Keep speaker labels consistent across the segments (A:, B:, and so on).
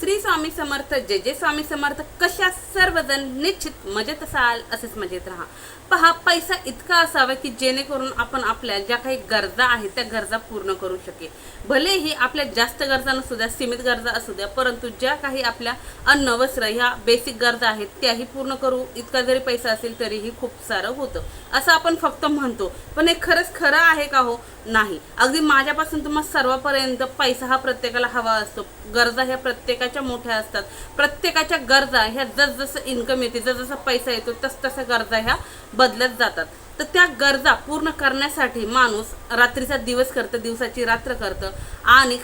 A: श्री स्वामी समर्थ जे जे स्वामी समर्थ कशा सर्वजण निश्चित मजेत असाल असेच मजेत राहा. पहा पैसा इतका असावा की जेणेकरून आपण आपल्या ज्या काही गरजा आहेत त्या गरजा पूर्ण करू शकेल भलेही आपल्या जास्त गरजा नसू द्या सीमित गरजा असू द्या परंतु ज्या काही आपल्या अन्न वस्त्र ह्या बेसिक गरजा आहेत त्याही पूर्ण करू इतका जरी पैसा असेल तरीही खूप सारं होतं. असं आपण फक्त म्हणतो. पण हे खरंच खरं आहे का हो? नाही. अगदी माझ्यापासून तुम्हाला सर्वपर्यंत पैसा हा प्रत्येकाला हवा असतो. गरजा ह्या प्रत्येकाच्या मोठ्या असतात. प्रत्येकाच्या गरजा ह्या जसजसं इन्कम येते जसजसा पैसा येतो तसतशा गरजा ह्या बदलत जातात. तर त्या गरजा पूर्ण करण्यासाठी माणूस रात्रीचा दिवस करतं दिवसाची रात्र करतं आणि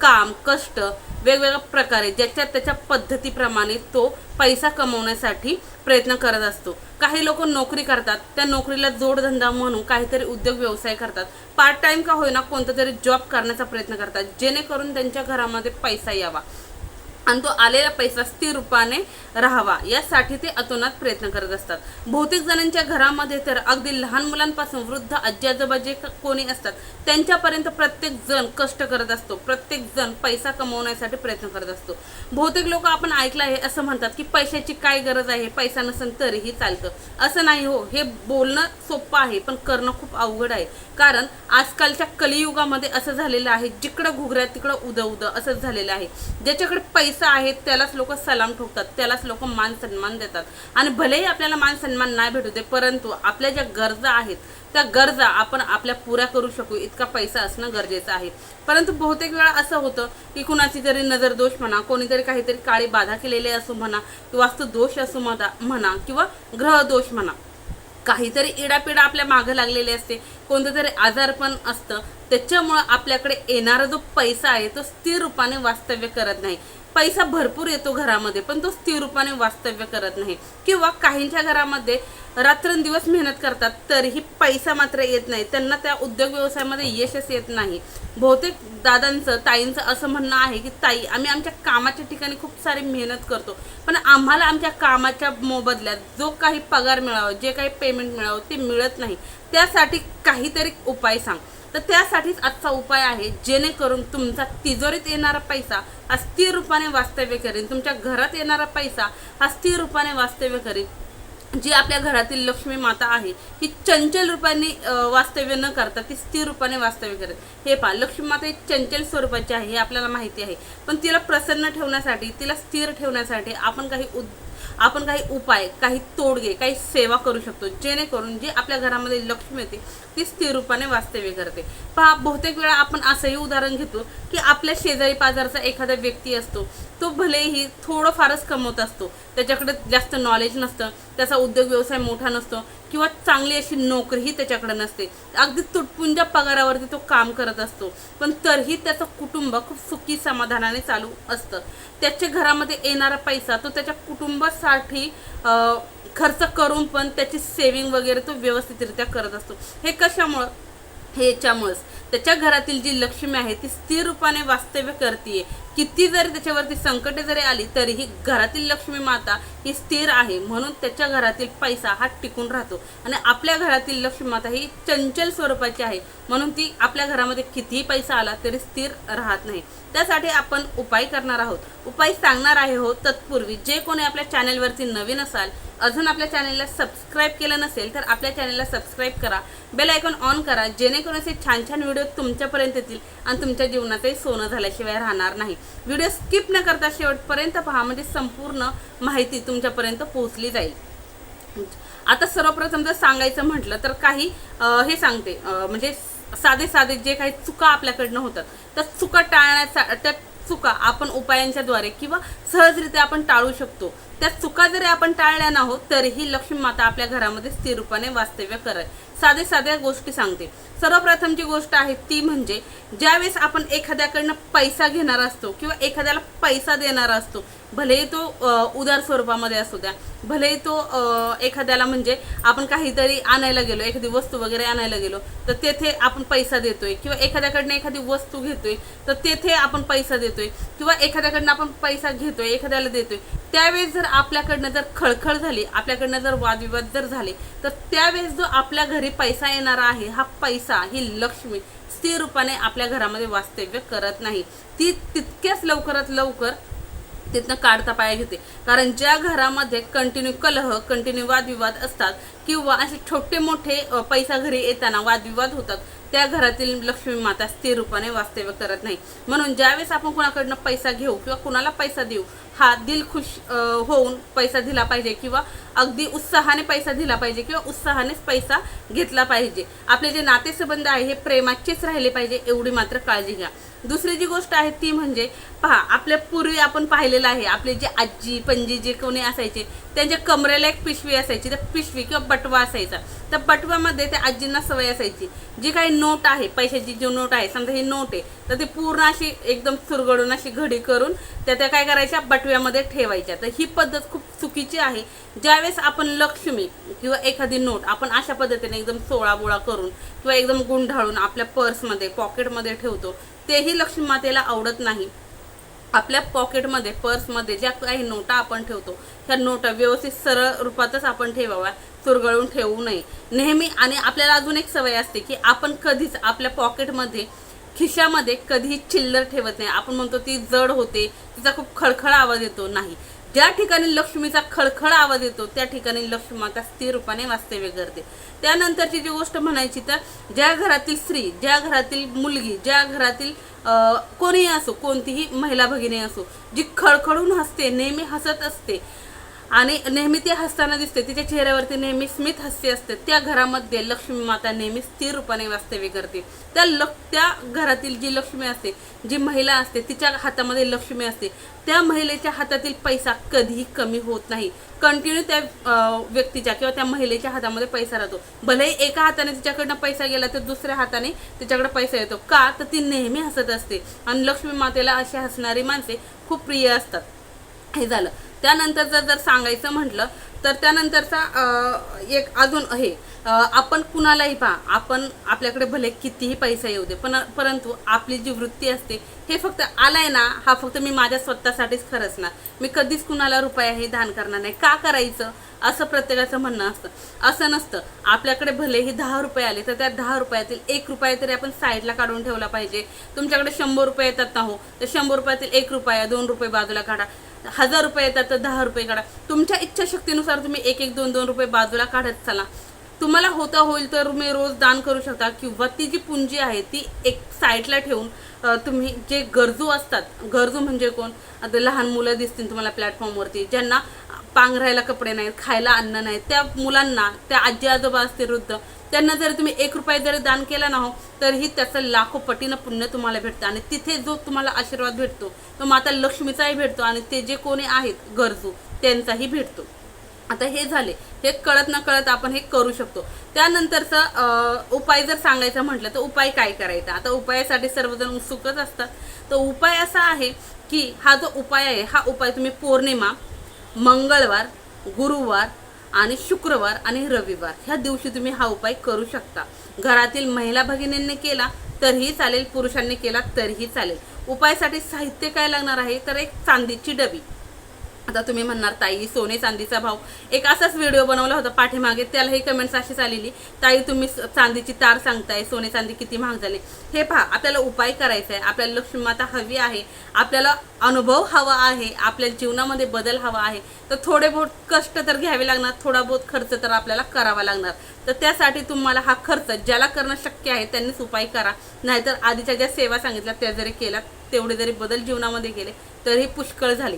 A: काम कष्ट वेगवेगळ्या प्रकारे ज्याच्या त्याच्या पद्धतीप्रमाणे तो पैसा कमवण्यासाठी प्रयत्न करत असतो. काही लोक नोकरी करतात त्या नोकरीला जोडधंदा म्हणून काहीतरी उद्योग व्यवसाय करतात. पार्ट टाइम का होईना कोणता तरी जॉब करण्याचा प्रयत्न करतात जेणेकरून त्यांच्या घरामध्ये पैसा यावा. आणि तो आलेला पैसा स्थिर रूपाने राहावा. यासाठी ते अतोनात प्रयत्न करत असतात. बहुतेक जणांच्या घरामध्ये तर अगदी लहान मुलांपासून वृद्ध आजी आजोबा जे कोणी असतात त्यांच्यापर्यंत प्रत्येक जण कष्ट करत असतो. प्रत्येक जण पैसा कमवण्यासाठी प्रयत्न करत असतो. बहुतेक लोक आपण ऐकलं आहे असं म्हणतात की पैशाची काय गरज आहे? पैसा नसेल तरीही चालतं. असं नाही हो हे बोलणं सोपं आहे पण करणं खूप अवघड आहे. कारण आजकालच्या कलियुगामध्ये असं झालेलं आहे जिकडं घुगऱ्या तिकडं उद उद असंच झालेलं आहे. ज्याच्याकडे पैसा आहे त्यालाच लोक सलाम ठोकतात त्यालाच लोक मान सन्मान देतात. आणि भलेही आपल्याला मान सन्मान नाही भेटू दे परंतु आपल्या ज्या गरजा आहेत त्या गरजा आपण आपल्या पुऱ्या करू शकू. इतका पैसा असणं गरजेचं आहे. परंतु बहुतेक वेळा असं होतं की कुणाची तरी नजर दोष म्हणा कोणीतरी काहीतरी काळी बाधा केलेली असो म्हणा किंवा वास्तू दोष असो म्हणा म्हणा किंवा ग्रहदोष म्हणा काहीतरी इडापिडा आपल्या मागं लागलेली असते. कोणतं तरी आजारपण असतं. त्याच्यामुळं आपल्याकडे येणारा जो पैसा आहे तो स्थिर रूपाने वास्तव्य करत नाही. पैसा भरपूर येतो घरामध्ये पण तो स्थिर रूपाने वास्तव्य करत नाही. किंवा काहींच्या घरामध्ये रात्रंदिवस मेहनत करतात तरीही पैसा मात्र येत नाही. त्यांना त्या उद्योग व्यवसायामध्ये यशच येत नाही. बहुतेक दादांचं ताईंचं असं म्हणणं आहे की ताई आम्ही आमच्या कामाच्या ठिकाणी खूप सारी मेहनत करतो पण आम्हाला आमच्या कामाच्या मोबदल्यात जो काही पगार मिळावं जे काही पेमेंट मिळावं ते मिळत नाही. त्यासाठी काहीतरी उपाय सांग. तर त्यासाठीच आजचा उपाय आहे जेणेकरून तुमचा तिजोरीत येणारा पैसा हा स्थिर रूपाने वास्तव्य करेल तुमच्या घरात येणारा पैसा हा स्थिर रूपाने वास्तव्य करेल जी आपल्या घरातील लक्ष्मी माता आहे ही चंचल रूपाने वास्तव्य न करता ती स्थिर रूपाने वास्तव्य करत. हे पहा लक्ष्मी माता ही चंचल स्वरूपाची आहे हे आपल्याला माहिती आहे. पण तिला प्रसन्न ठेवण्यासाठी तिला स्थिर ठेवण्यासाठी आपण काही उद आपण काही उपाय काही तोडगे काही सेवा करू शकतो जेणेकरून जे आपल्या घरामध्ये लक्ष्मी येते ती स्थिर रूपाने वास्तव्य करते. पहा बहुतेक वेळा आपण असंही उदाहरण घेतो की आपल्या शेजारी पाजारचा एखादा व्यक्ती असतो तो भलेही थोडं फारच कमवत असतो. त्याच्याकडे जास्त नॉलेज नसतं त्याचा उद्योग व्यवसाय मोठा नसतो किंवा चांगली अशी नोकरीही त्याच्याकडे नसते. अगदी तुटपुंजा पगारावरती तो काम करत असतो. पण तरीही त्याचं कुटुंब खूप सुखी समाधानाने चालू असतं. त्याच्या घरामध्ये येणारा पैसा तो त्याच्या कुटुंबासाठी खर्च करून पण त्याची सेविंग वगैरे तो व्यवस्थितरित्या करत असतो. हे कशामुळं? ह्याच्यामुळंच त्याच्या घरातील जी लक्ष्मी आहे ती स्थिर रूपाने वास्तव्य करते किती जरी त्याच्यावरती संकटे जरी आली तरीही घरातील लक्ष्मी माता ही स्थिर आहे. म्हणून त्याच्या घरातील पैसा हा टिकून राहतो. आणि आपल्या घरातील लक्ष्मी माता ही चंचल स्वरूपाची आहे. म्हणून ती आपल्या घरामध्ये कितीही पैसा आला तरी स्थिर राहत नाही. त्यासाठी आपण उपाय करणार आहोत. उपाय सांगणार आहे हो तत्पूर्वी जे कोणी आपल्या चॅनलवरती नवीन असाल अजून आपल्या चॅनलला सबस्क्राईब केलं नसेल तर आपल्या चॅनलला सबस्क्राईब करा. बेल आयकॉन ऑन करा जेणेकरून असे छान छान व्हिडिओ तुमच्यापर्यंत येतील आणि तुमच्या जीवनातही सोनं झाल्याशिवाय राहणार नाही. व्हिडिओ स्किप न करता शेवटपर्यंत पहा म्हणजे संपूर्ण माहिती तुमच्यापर्यंत पोहोचली जाईल. आता सर्वप्रथम जर सांगायचं म्हटलं तर काही हे सांगते म्हणजे साधे साधे जे काही चुका आपल्याकडनं होतात त्या चुका टाळण्याचा त्या चुका आपण उपायांच्याद्वारे किंवा सहजरित्या आपण टाळू शकतो. त्या चुका जरी आपण टाळल्या ना हो तरीही लक्ष्मी माता आपल्या घरामध्ये स्थिरपणे वास्तव्य करत साधे साध्या गोष्टी सांगते. सर्वप्रथम जी गोष्ट आहे ती म्हणजे ज्यावेळेस आपण एखाद्याकडनं पैसा घेणार असतो किंवा एखाद्याला पैसा देणारा असतो भलेही तो उदार स्वरूपामध्ये असू द्या भलेही तो एखाद्याला म्हणजे आपण काहीतरी आणायला गेलो एखादी वस्तू वगैरे आणायला गेलो तर तेथे आपण पैसा देतोय किंवा एखाद्याकडनं एखादी वस्तू घेतोय तर तेथे आपण पैसा देतोय किंवा एखाद्याकडनं आपण पैसा घेतोय एखाद्याला देतोय. त्यावेळेस जर आपल्याकडनं जर खळखळ झाली आपल्याकडनं जर वादविवाद जर झाले तर त्यावेळेस जो आपल्या घरी पैसा येणारा आहे हा पैसा ही लक्ष्मी स्थिर रूपाने आपल्या घरामध्ये वास्तव्य करत नाही. ती तितक्याच लवकरात लवकर तिथनं काढता पाय घेते. कारण ज्या घरामध्ये कंटिन्यू कलह कंटिन्यू वादविवाद असतात किंवा असे छोटे मोठे पैसा घरी येताना वादविवाद होतात त्या घरातील लक्ष्मी माता स्थिर रूपाने वास्तव्य करत नाही. म्हणून ज्यावेळेस आपण कुणाकडनं पैसा घेऊ किंवा कुणाला पैसा देऊ हा दिल खुश होऊन पैसा दिला पाहिजे किंवा अगदी उत्साहाने पैसा दिला पाहिजे किंवा उत्साहानेच पैसा घेतला पाहिजे. आपले जे नातेसंबंध आहे हे प्रेमाचेच राहिले पाहिजे एवढी मात्र काळजी घ्या. दुसरी जी गोष्ट आहे ती म्हणजे पहा आपल्या पूर्वी आपण पाहिलेलं आहे आपले जे आजी पणजी जे कोणी असायचे त्यांच्या कमरेला एक पिशवी असायची त्या पिशवी किंवा बटवा असायचा. त्या बटव्यामध्ये त्या आजींना सवय असायची. जी काही नोट आहे पैशाची जी नोट आहे समजा ही नोट आहे तर ती पूर्ण अशी एकदम चुरगडून अशी घडी करून त्या त्या काय करायच्या? बटव्यामध्ये ठेवायच्या. तर ही पद्धत खूप चुकीची आहे. ज्यावेळेस आपण लक्ष्मी किंवा एखादी नोट आपण अशा पद्धतीने एकदम सोळाबोळा करून किंवा एकदम गुंढाळून आपल्या पर्समध्ये पॉकेटमध्ये ठेवतो तेही लक्ष्मी मातेला आवडत नाही. आपल्या पॉकेटमध्ये पर्समध्ये ज्या काही नोटा आपण ठेवतो त्या नोटा व्यवस्थित सरळ रूपातच आपण ठेवाव्या चुरगळून ठेवू नये. नेहमी आणि आपल्याला अजून एक सवय असते की आपण कधीच आपल्या पॉकेटमध्ये खिशामध्ये कधीही चिल्लर ठेवत नाही. आपण म्हणतो ती जड होते तिचा खूप खळखळ आवाज येतो. नाही. ज्या ठिकाणी लक्ष्मीचा खळखळ आवाज येतो त्या ठिकाणी लक्ष्मी माता स्थिर रूपाने वास्तव्य करते. त्यानंतरची जी गोष्ट म्हणायची तर ज्या घरातील स्त्री ज्या घरातील मुलगी ज्या घरातील कोणीही असो कोणतीही महिला भगिनी असो जी खळखळून हसते नेहमी हसत असते आणि नेहमी ती हसताना दिसते. तिच्या चेहऱ्यावरती नेहमी स्मित हास्य असते. त्या घरामध्ये लक्ष्मी माता नेहमी स्थिर रूपाने वास्तव्य करते. त्या ल त्या घरातील जी लक्ष्मी असते जी महिला असते तिच्या हातामध्ये लक्ष्मी असते. त्या महिलेच्या हातातील पैसा कधीही कमी होत नाही. कंटिन्यू त्या व्यक्तीच्या किंवा त्या महिलेच्या हातामध्ये पैसा राहतो. भलेही एका हाताने तिच्याकडनं पैसा गेला तर दुसऱ्या हाताने तिच्याकडे पैसा येतो. का? तर ती नेहमी हसत असते. आणि लक्ष्मी मातेला अशी हसणारी माणसे खूप प्रिय असतात. हे झालं. त्यानंतरचं जर सांगायचं म्हटलं तर त्यानंतरचा एक अजून हे आपण कुणालाही पहा आपण आपल्याकडे भले कितीही पैसा येऊ दे पण परंतु आपली जी वृत्ती असते हे फक्त आलाय ना हा फक्त मी माझ्या स्वतःसाठीच खरंच ना. मी कधीच कुणाला रुपया हे दान करणार नाही. का करायचं? असं प्रत्येकाचं म्हणणं असतं. असं नसतं. आपल्याकडे भलेही दहा रुपये आले तर त्या दहा रुपयातील एक रुपया तरी आपण साईडला काढून ठेवला पाहिजे. तुमच्याकडे शंभर रुपये येतात ना हो तर शंभर रुपयातील एक रुपया दोन रुपये बाजूला काढा. हजार रुपये येतात तर दहा रुपये काढा. तुमच्या इच्छाशक्तीनुसार तुम्ही एक एक दोन दोन रुपये बाजूला काढत चला. तुम्हाला होता होईल तर तुम्ही रोज दान करू शकता किंवा ती जी पुंजी आहे ती एक साईडला ठेवून तुम्ही जे गरजू असतात गरजू म्हणजे कोण? आता लहान मुलं दिसतील तुम्हाला प्लॅटफॉर्मवरती ज्यांना पांघरायला कपडे नाहीत खायला अन्न नाही त्या मुलांना त्या आजी आजोबा असतील वृद्ध त्यांना जर तुम्ही एक रुपये जरी दान केला ना हो तरीही त्याचं लाखो पटीनं पुण्य तुम्हाला भेटतं आणि तिथे जो तुम्हाला आशीर्वाद भेटतो तो माता लक्ष्मीचाही भेटतो आणि ते जे कोणी आहेत गरजू त्यांचाही भेटतो. आता हे झाले. हे कळत न कळत आपण हे करू शकतो. त्यानंतरचा उपाय जर सांगायचा म्हटलं तर उपाय काय करायचा? आता उपायासाठी सर्वजण उत्सुकच असतात. तर उपाय असा आहे की हा जो उपाय आहे हा उपाय तुम्ही पौर्णिमा मंगळवार गुरुवार आणि शुक्रवार आणि रविवार ह्या दिवशी तुम्ही हा उपाय करू शकता. घरातील महिला भगिनींनी केला तरीही चालेल. पुरुषांनी केला तरीही चालेल. उपायासाठी साहित्य काय लागणार आहे? तर एक चांदीची डबी. आता तुम्ही म्हणणार ताई सोने चांदीचा भाव. एक असाच व्हिडिओ बनवला होता पाठीमागे त्यालाही कमेंट्स अशीच आलेली ताई तुम्ही चांदीची तार सांगताय सोने चांदी किती महाग झाले. हे पहा आपल्याला उपाय करायचा आहे. आपल्याला लक्ष्मी माता हवी आहे. आपल्याला अनुभव हवा आहे. आपल्या जीवनामध्ये बदल हवा आहे. तर थोडे बहुत कष्ट तर घ्यावे लागणार थोडा बहुत खर्च तर आपल्याला करावा लागणार. तर त्यासाठी तुम्हाला हा खर्च ज्याला करणं शक्य आहे त्यांनीच उपाय करा. नाहीतर आधीच्या ज्या सेवा सांगितल्या त्या जरी केल्या तेवढे जरी बदल जीवनामध्ये गेले तरीही पुष्कळ झाले.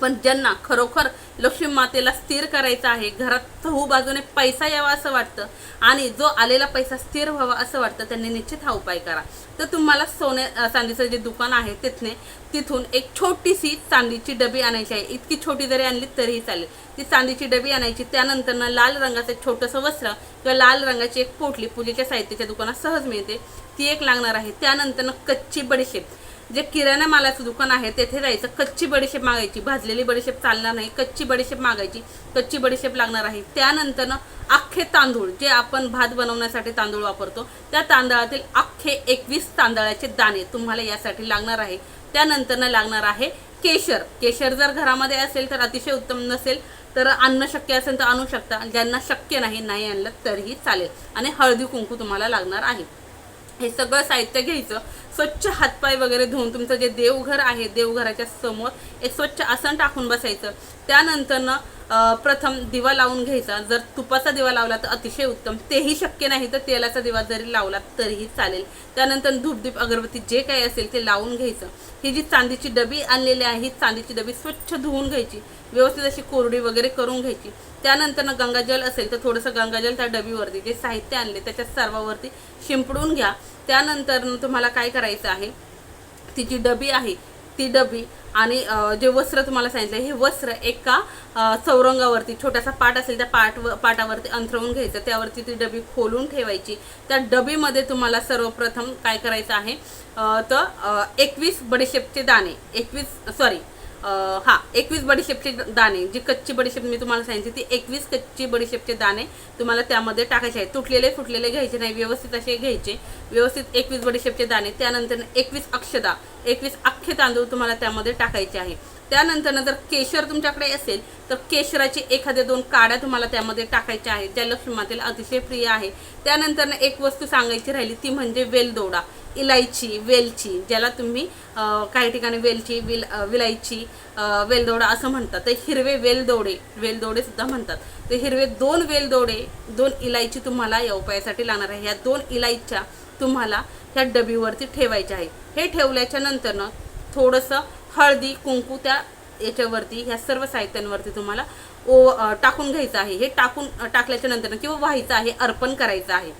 A: पण ज्यांना खरोखर लक्ष्मी मातेला स्थिर करायचं आहे घरात चहू बाजूने पैसा यावा असं वाटतं आणि जो आलेला पैसा स्थिर व्हावा असं वाटतं त्यांनी निश्चित हा उपाय करा. तर तुम्हाला सोने चांदीचं जे दुकान आहे तिथने तिथून एक छोटीशी चांदीची डबी आणायची आहे. इतकी छोटी जरी आणली तरीही चालेल. ती चांदीची डबी आणायची त्यानंतर लाल रंगाचं एक छोटंसं वस्त्र किंवा लाल रंगाची एक पोटली पूजेच्या साहित्याच्या दुकानात सहज मिळते. ती एक लागणार आहे. त्यानंतरनं कच्ची बडीशेप. जे किराणा मालाचं दुकान आहे तेथे जायचं. कच्ची बडीशेप मागायची भाजलेली बडीशेप चालणार नाही. कच्ची बडीशेप मागायची कच्ची बडीशेप लागणार आहे. त्यानंतर अख्खे तांदूळ जे आपण भात बनवण्यासाठी तांदूळ वापरतो त्या तांदळातील अख्खे एकवीस तांदळाचे दाणे तुम्हाला यासाठी लागणार आहे. त्यानंतर लागणार आहे केशर. केशर जर घरामध्ये असेल तर अतिशय उत्तम नसेल तर आणणं शक्य असेल तर आणू शकता. ज्यांना शक्य नाही नाही आणलं तरीही चालेल. आणि हळदी कुंकू तुम्हाला लागणार आहे. हे सगळं साहित्य घ्यायचं. स्वच्छ हातपाय वगैरे धुवून तुमचं जे देवघर आहे देवघराच्या समोर एक स्वच्छ आसन टाकून बसायचं. त्यानंतरनं प्रथम दिवा लावून घ्यायचा. जर तुपाचा दिवा लावला तर अतिशय उत्तम. तेही शक्य नाही तर तेलाचा दिवा जरी लावला तरीही चालेल. त्यानंतर धूपदीप अगरबत्ती जे काही असेल ते लावून घ्यायचं. ही जी चांदीची डबी आणलेली आहे ही चांदीची डबी स्वच्छ धुवून घ्यायची. व्यवस्थित अशी कोरडी वगैरे करून घ्यायची. त्यानंतर गंगाजल असेल तर थोडंसं गंगाजल त्या डबीवरती जे साहित्य आणले त्याच्या सर्वावरती शिंपडून घ्या. त्यानंतर तुम्हाला काय करायचं आहे ती जी डबी आहे ती डबी आणि जे वस्त्र तुम्हाला सांगितलं हे वस्त्र एका चौरंगावरती छोटासा पाट असेल त्या पाट पाटावरती अंथरवून घ्यायचं. त्यावरती ती डबी खोलून ठेवायची. त्या डबीमध्ये तुम्हाला सर्वप्रथम काय करायचं आहे तर एकवीस बडीशेपचे दाणे एकवीस सॉरी हां एकवीस बडीशेपचे दाणे. जी कच्ची बडीशेप मी तुम्हाला सांगितली ती एकवीस कच्ची बडीशेपचे दाणे तुम्हाला त्यामध्ये टाकायचे आहेत. तुटलेले फुटलेले घ्यायचे नाही व्यवस्थित असे घ्यायचे. व्यवस्थित एकवीस बडीशेपचे दाणे त्यानंतर एकवीस अक्षदा एकवीस अख्खे तांदूळ तुम्हाला त्यामध्ये टाकायचे आहे. त्यानंतर जर केशर तुमच्याकडे असेल तर केशराचे एखाद्या दोन काड्या तुम्हाला त्यामध्ये टाकायच्या आहेत ज्या लक्ष्मी मातेला अतिशय प्रिय आहे. त्यानंतर एक वस्तू सांगायची राहिली ती म्हणजे वेलदोडा. इलायची वेलची ज्याला तुम्ही काही ठिकाणी वेलची विल विलायची वेलदोडा असं म्हणतात. तर हिरवे वेलदोडे वेलदोडे सुद्धा म्हणतात. तर हिरवे दोन वेलदोडे दोन इलायची तुम्हाला या उपायासाठी लागणार आहे. ह्या दोन इलायच्या तुम्हाला ह्या डबीवरती ठेवायच्या आहेत. हे ठेवल्याच्या नंतरनं थोडंसं हळदी कुंकू त्या याच्यावरती ह्या सर्व साहित्यांवरती तुम्हाला ओ टाकून घ्यायचं आहे. हे टाकून टाकल्याच्या नंतर किंवा व्हायचं आहे अर्पण करायचं आहे.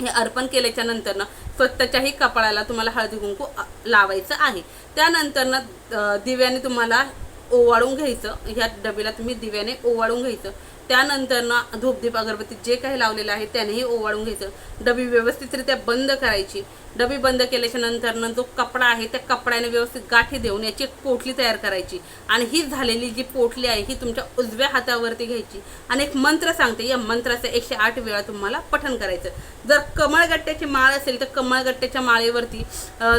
A: हे अर्पण केल्याच्या नंतरनं स्वतःच्याही कपाळाला तुम्हाला हळदी कुंकू लावायचं आहे. त्यानंतरनं दिव्याने तुम्हाला ओवाळून घ्यायचं. ह्या डबीला तुम्ही दिव्याने ओवाळून घ्यायचं. त्यानंतरनं धूपदीप अगरबत्ती जे काही लावलेलं आहे त्यानेही ओवाळून घ्यायचं. डबी व्यवस्थितरित्या बंद करायची. डबी बंद केल्याच्या नंतरनं जो कपडा आहे त्या कपड्याने व्यवस्थित गाठी देऊन याची एक पोटली तयार करायची. आणि ही झालेली जी पोटली आहे ही तुमच्या उजव्या हातावरती घ्यायची. आणि एक मंत्र सांगते या मंत्राचं एकशे आठ वेळा तुम्हाला पठण करायचं. जर कमळगट्ट्याची माळ असेल तर कमळगट्ट्याच्या माळेवरती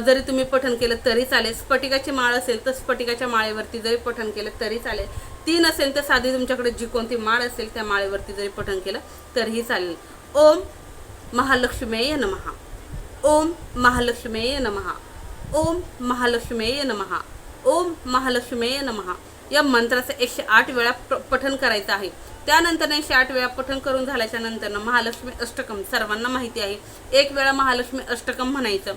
A: जरी तुम्ही पठण केलं तरी चालेल. स्फटिकाची माळ असेल तर स्फटिकाच्या माळेवरती जरी पठण केलं तरी चालेल. तीन असेल तर साधी तुमच्याकडे जी कोणती माळ असेल त्या माळेवरती जरी पठण केलं तरीही चालेल. ओम महालक्ष्मेय नमहा ओम महालक्ष्मेय नमहा ओम महालक्ष्मेय नमहा ओम महालक्ष्मेय नमहा या मंत्राचं एकशे आठ वेळा प- पठण करायचं आहे. त्यानंतर एकशे आठ वेळा पठण करून झाल्याच्यानंतर महालक्ष्मी अष्टकम सर्वांना माहिती आहे. एक वेळा महालक्ष्मी अष्टकम म्हणायचं.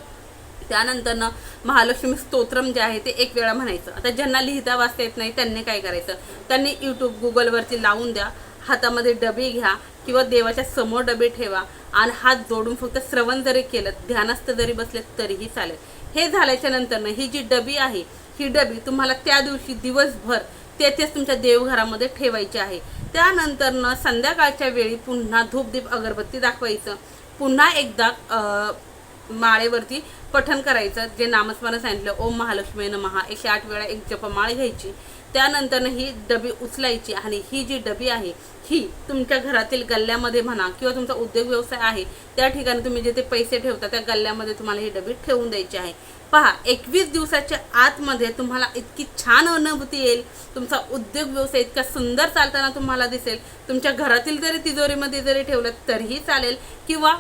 A: त्यानंतरनं महालक्ष्मी स्तोत्रम जे आहे ते एक वेळा म्हणायचं. आता ज्यांना लिहिता वाचता येत नाही त्यांनी काय करायचं? त्यांनी यूट्यूब गुगलवरती लावून द्या. हातामध्ये डबे घ्या किंवा देवाच्या समोर डबे ठेवा आणि हात जोडून फक्त श्रवण जरी केलं ध्यानस्थ जरी बसले तरीही चालेल. हे झाल्याच्या नंतरनं ही जी डबी आहे ही डबी तुम्हाला त्या दिवशी दिवसभर तेथेच तुमच्या देवघरामध्ये ठेवायची आहे. त्यानंतरनं संध्याकाळच्या वेळी पुन्हा धूपदीप अगरबत्ती दाखवायचं. पुन्हा एकदा माळेवरती पठण करायचं जे नामस्मरण सांगितलं ओम महालक्ष्मी महा एकशे आठ वेळा एक जपमाळ घ्यायची. त्यानंतरनं ही डबी उचलायची आणि ही जी डबी आहे ही तुमच्या घरातील गल्ल्यामध्ये म्हणा किंवा तुमचा उद्योग व्यवसाय आहे त्या ठिकाणी तुम्ही जिथे पैसे ठेवता त्या गल्ल्यामध्ये तुम्हाला ही डबी ठेवून द्यायची आहे. पहा एकवीस दिवसाच्या आतमध्ये तुम्हाला इतकी छान अनुभूती येईल. तुमचा उद्योग व्यवसाय इतका सुंदर चालताना तुम्हाला दिसेल. तुमच्या घरातील जरी तिजोरीमध्ये जरी ठेवलं तरीही चालेल किंवा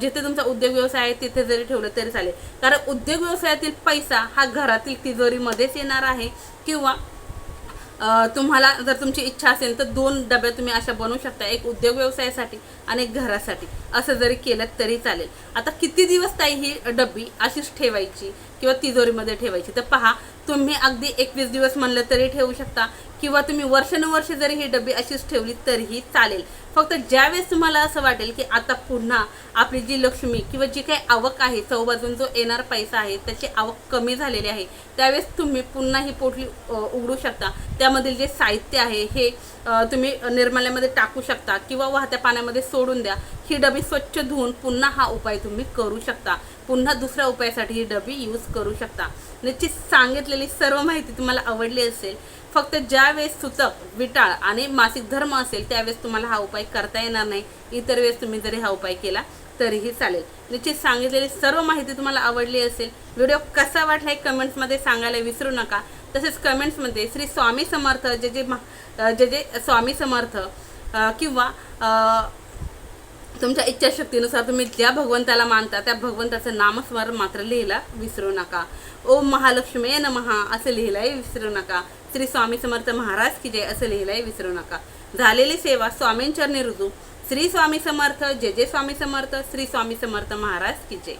A: जिथे तुमचा उद्योग व्यवसाय आहे तिथे जरी ठेवलं तरी चालेल. कारण उद्योग व्यवसायातील पैसा हा घरातील तिजोरीमध्येच येणार आहे किंवा तुम्हाला जर तुमची इच्छा असेल तर दोन डबे तुम्ही अशा बनवू शकता एक उद्योग व्यवसायासाठी आणि एक घरासाठी. असं जरी केलं तरी चालेल. आता किती दिवस ताई ही डब्बी अशीच ठेवायची किंवा तिजोरीमध्ये ठेवायची? तर पहा तुम्ही अगदी एकवीस दिवस म्हणलं तरी ठेवू शकता. किंवा तुम्ही वर्षानुवर्ष जरी ही डबी अशीच ठेवली तरीही चालेल. फक्त ज्यावेळेस तुम्हाला असं वाटेल की आता पुन्हा आपली जी लक्ष्मी किंवा जी काही आवक आहे चौबाजून जो येणार पैसा आहे त्याची आवक कमी झालेली आहे त्यावेळेस तुम्ही पुन्हा ही पोटली उघडू शकता. त्यामधील जे साहित्य आहे हे तुम्ही निर्माल्यामध्ये टाकू शकता किंवा वाहत्या पाण्यामध्ये सोडून द्या. ही डबी स्वच्छ धुवून पुन्हा हा उपाय तुम्ही करू शकता. पुन्हा दुसऱ्या उपायासाठी ही डबी यूज करू शकता. निश्चित सांगितलेली सर्व माहिती तुम्हाला आवडली असेल फक्त ज्यावेळेस सुतक विटाळ आणि मासिक धर्म असेल त्यावेळेस तुम्हाला हा उपाय करता येणार नाही. इतर वेळेस तुम्ही जरी हा उपाय केला तरीही चालेल. निश्चित सांगितलेली सर्व माहिती तुम्हाला आवडली असेल. व्हिडिओ कसा वाटला हे कमेंट्समध्ये सांगायला विसरू नका. तसेच कमेंट्समध्ये श्री स्वामी समर्थ जे जे जे जे स्वामी समर्थ किंवा तुमच्या इच्छाशक्तीनुसार तुम्ही ज्या भगवंताला मानता त्या भगवंताचं नामस्मरण मात्र लिहिला विसरू नका. ओम महालक्ष्मी नमहा असं लिहिलाही विसरू नका. श्री स्वामी समर्थ महाराज की जय असं लिहिलंय विसरू नका. झालेली सेवा स्वामींचरणी रुजू श्री स्वामी समर्थ जय जय स्वामी समर्थ श्री स्वामी समर्थ महाराज की जय.